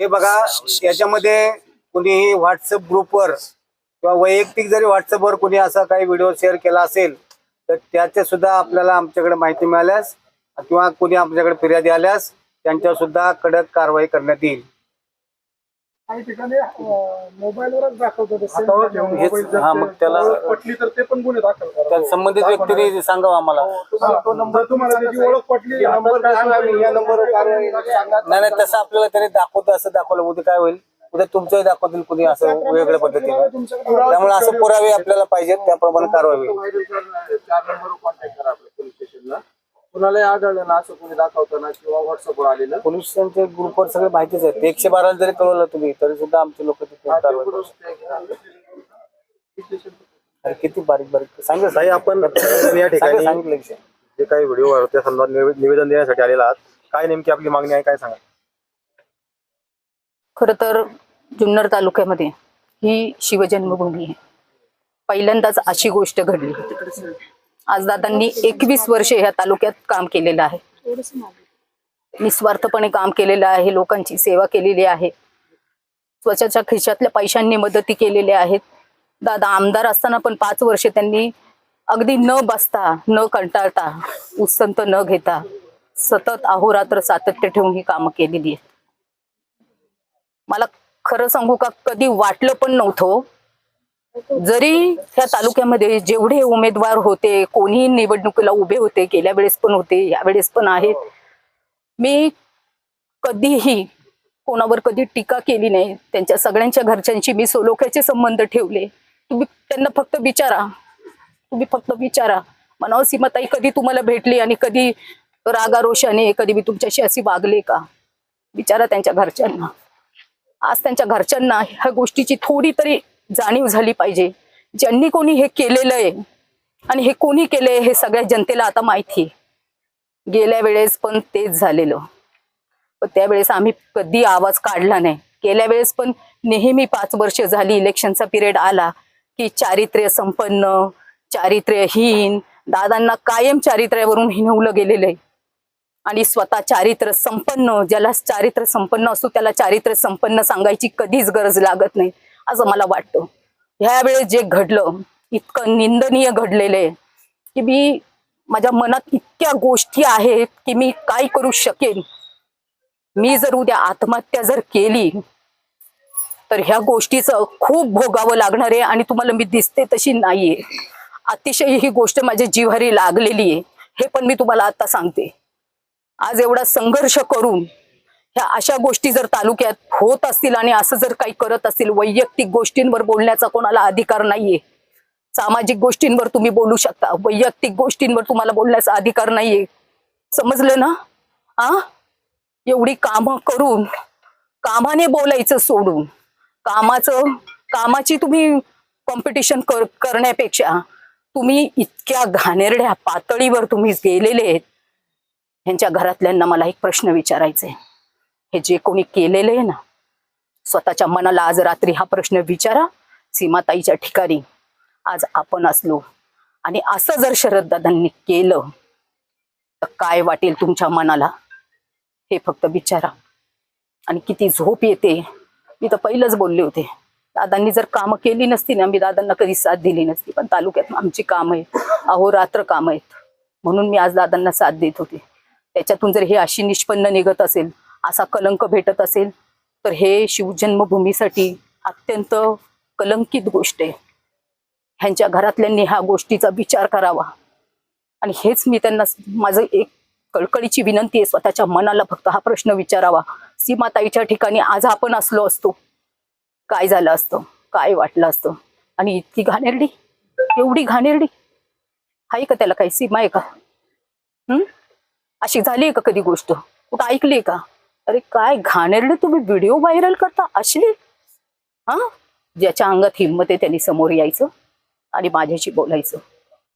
हे बघा याच्यामध्ये कुणीही व्हॉट्सअप ग्रुपवर किंवा वैयक्तिक जरी व्हॉट्सअपवर कुणी असा काही व्हिडिओ शेअर केला असेल तर त्याचे सुद्धा आपल्याला आमच्याकडे माहिती मिळाल्यास किंवा कुणी आमच्याकडे फिर्यादी आल्यास त्यांच्यावर सुद्धा कडक कारवाई करण्यात येईल. काही ठिकाणी मोबाईलवरच दाखवतो ते same हातावर video. ठेवून हेच- Mobile जर हा, ते मग त्याला- ओळख पटली तर ते पण गुन्हे दाखल करा. त्या संबंधित व्यक्तीने सांगावं आम्हाला. हा, तो नंबर तुम्हाला त्याची ओळख पटली नंबर काय सांगा आम्ही या नंबरवर कारवाई सांगा. नाही नाही तसं आपल्याला तरी दाखवतं असं दाखवलं उद्या काय होईल? उद्या तुमचंही दाखवतील कुणी असं वेगळ्या पद्धतीने. त्यामुळे असं पुरावे आपल्याला पाहिजेत त्याप्रमाणे कारवाई होईल. चार नंबरवर कॉन्टॅक्ट करा कुणालाही आढळलं ना असं कोणी दाखवताना किंवा व्हॉट्सअपवर आलेलं. पोलिसांच्या ग्रुपवर सगळे माहितीच आहे एकशे बाराला जरी कळवलं तुम्ही तरी सुद्धा आमचे लोक तिथे कारवाई करू शकतात. अरे किती बारीक बारीक. सांगितलं ताई आपण या ठिकाणी सांगितलं विषय. जे काही व्हिडिओ आहे त्या संदर्भात निवे- निवेदन देण्यासाठी आलेला आहात. काय नेमकी आपली मागणी आहे काय सांगा? खर तर जुन्नर तालुक्यामध्ये ही शिवजन्मभूमी आहे. पहिल्यांदाच अशी गोष्ट घडली. आज दादांनी एकवीस वर्षे ह्या तालुक्यात काम केलेलं आहे. निस्वार्थपणे काम केलेलं आहे लोकांची सेवा केलेली आहे. स्वतःच्या खिशातल्या पैशांनी मदती केलेल्या आहेत. दादा आमदार असताना पण पाच वर्षे त्यांनी अगदी न बसता न कंटाळता उत्संत न घेता सतत अहोरात्र सातत्य ठेवून ही कामं केलेली आहेत. मला खरं सांगू का कधी वाटलं पण नव्हतं हो. जरी त्या तालुक्यामध्ये जेवढे उमेदवार होते कोणी निवडणुकीला उभे होते गेल्या वेळेस पण होते यावेळेस पण आहेत. मी कधीही कोणावर कधी टीका केली नाही त्यांच्या सगळ्यांच्या घरच्यांशी मी सोलोख्याचे संबंध ठेवले. तुम्ही त्यांना फक्त विचारा. तुम्ही फक्त विचारा. म्हणावं सीमाताई कधी तुम्हाला भेटली आणि कधी रागारोषाने कधी मी तुमच्याशी अशी वागले का? विचारा त्यांच्या घरच्यांना. आज त्यांच्या घरच्यांना ह्या गोष्टीची थोडी तरी जाणीव झाली पाहिजे. ज्यांनी कोणी हे केलेलं आहे आणि हे कोणी केलंय हे सगळ्या जनतेला आता माहिती आहे. गेल्या वेळेस पण तेच झालेलं. पण त्यावेळेस आम्ही कधी आवाज काढला नाही. गेल्या वेळेस पण नेहमी पाच वर्ष झाली इलेक्शनचा पिरियड आला की चारित्र्य संपन्न चारित्र्यहीन दादांना कायम चारित्र्यावरून हिनवलं गेलेलं आहे. आणि स्वतः चारित्र्य संपन्न ज्याला चारित्र्य संपन्न असतो त्याला चारित्र्य संपन्न सांगायची कधीच गरज लागत नाही. असं मला वाटतं. ह्या वेळेस जे घडलं इतकं निंदनीय घडलेलं आहे की मी माझ्या मनात इतक्या गोष्टी आहेत की मी काय करू शकेन? मी जर उद्या आत्महत्या जर केली तर ह्या गोष्टीचं खूप भोगावं लागणार आहे आणि तुम्हाला मी दिसते तशी नाहीये. अतिशय ही गोष्ट माझ्या जिव्हारी लागलेली आहे हे पण मी तुम्हाला आता सांगते. आज एवढा संघर्ष करून ह्या अशा गोष्टी जर तालुक्यात होत असतील आणि असं जर काही करत असतील वैयक्तिक गोष्टींवर बोलण्याचा कोणाला अधिकार नाहीये. सामाजिक गोष्टींवर तुम्ही बोलू शकता. वैयक्तिक गोष्टींवर तुम्हाला बोलण्याचा अधिकार नाहीये. समजलं ना? आ? एवढी कामं करून कामाने बोलायचं सोडून कामाचं कामाची तुम्ही कॉम्पिटिशन कर करण्यापेक्षा तुम्ही इतक्या घाणेरड्या पातळीवर तुम्ही गेलेले आहेत. ह्यांच्या घरातल्यांना मला एक प्रश्न विचारायचा आहे हे जे कोणी केलेले आहे ना स्वतःच्या मनाला आज रात्री हा प्रश्न विचारा सीमाताईच्या ठिकाणी आज आपण असलो. आणि असं जर शरददादांनी केलं तर काय वाटेल तुमच्या मनाला? हे फक्त विचारा. आणि किती झोप येते. मी तर पहिलंच बोलले होते. दादांनी जर कामं केली नसती ना मी दादांना कधी साथ दिली नसती. पण तालुक्यात आमची कामं आहेत. अहोरात्र कामं आहेत. म्हणून मी आज दादांना साथ देत होते. त्याच्यातून जर हे अशी निष्पन्न निघत असेल असा कलंक भेटत असेल तर हे शिवजन्मभूमीसाठी अत्यंत कलंकित गोष्ट आहे. ह्यांच्या घरातल्यांनी ह्या गोष्टीचा विचार करावा. आणि हेच मी त्यांना माझं एक कळकळीची विनंती आहे स्वतःच्या मनाला फक्त हा प्रश्न विचारावा. सीमाताईच्या ठिकाणी आज आपण असलो असतो. काय झालं असतं? काय वाटलं असतं? आणि इतकी घाणेरडी? एवढी घाणेरडी? आहे का त्याला काही सीमा आहे का? हम्म अशी झाली आहे का कधी गोष्ट? कुठं ऐकली आहे का? अरे काय घाणेरडे तुम्ही व्हिडिओ व्हायरल करता? अश्लील? हा? ज्याच्या अंगात हिंमत आहे त्यांनी समोर यायचं आणि माझ्याशी बोलायचं.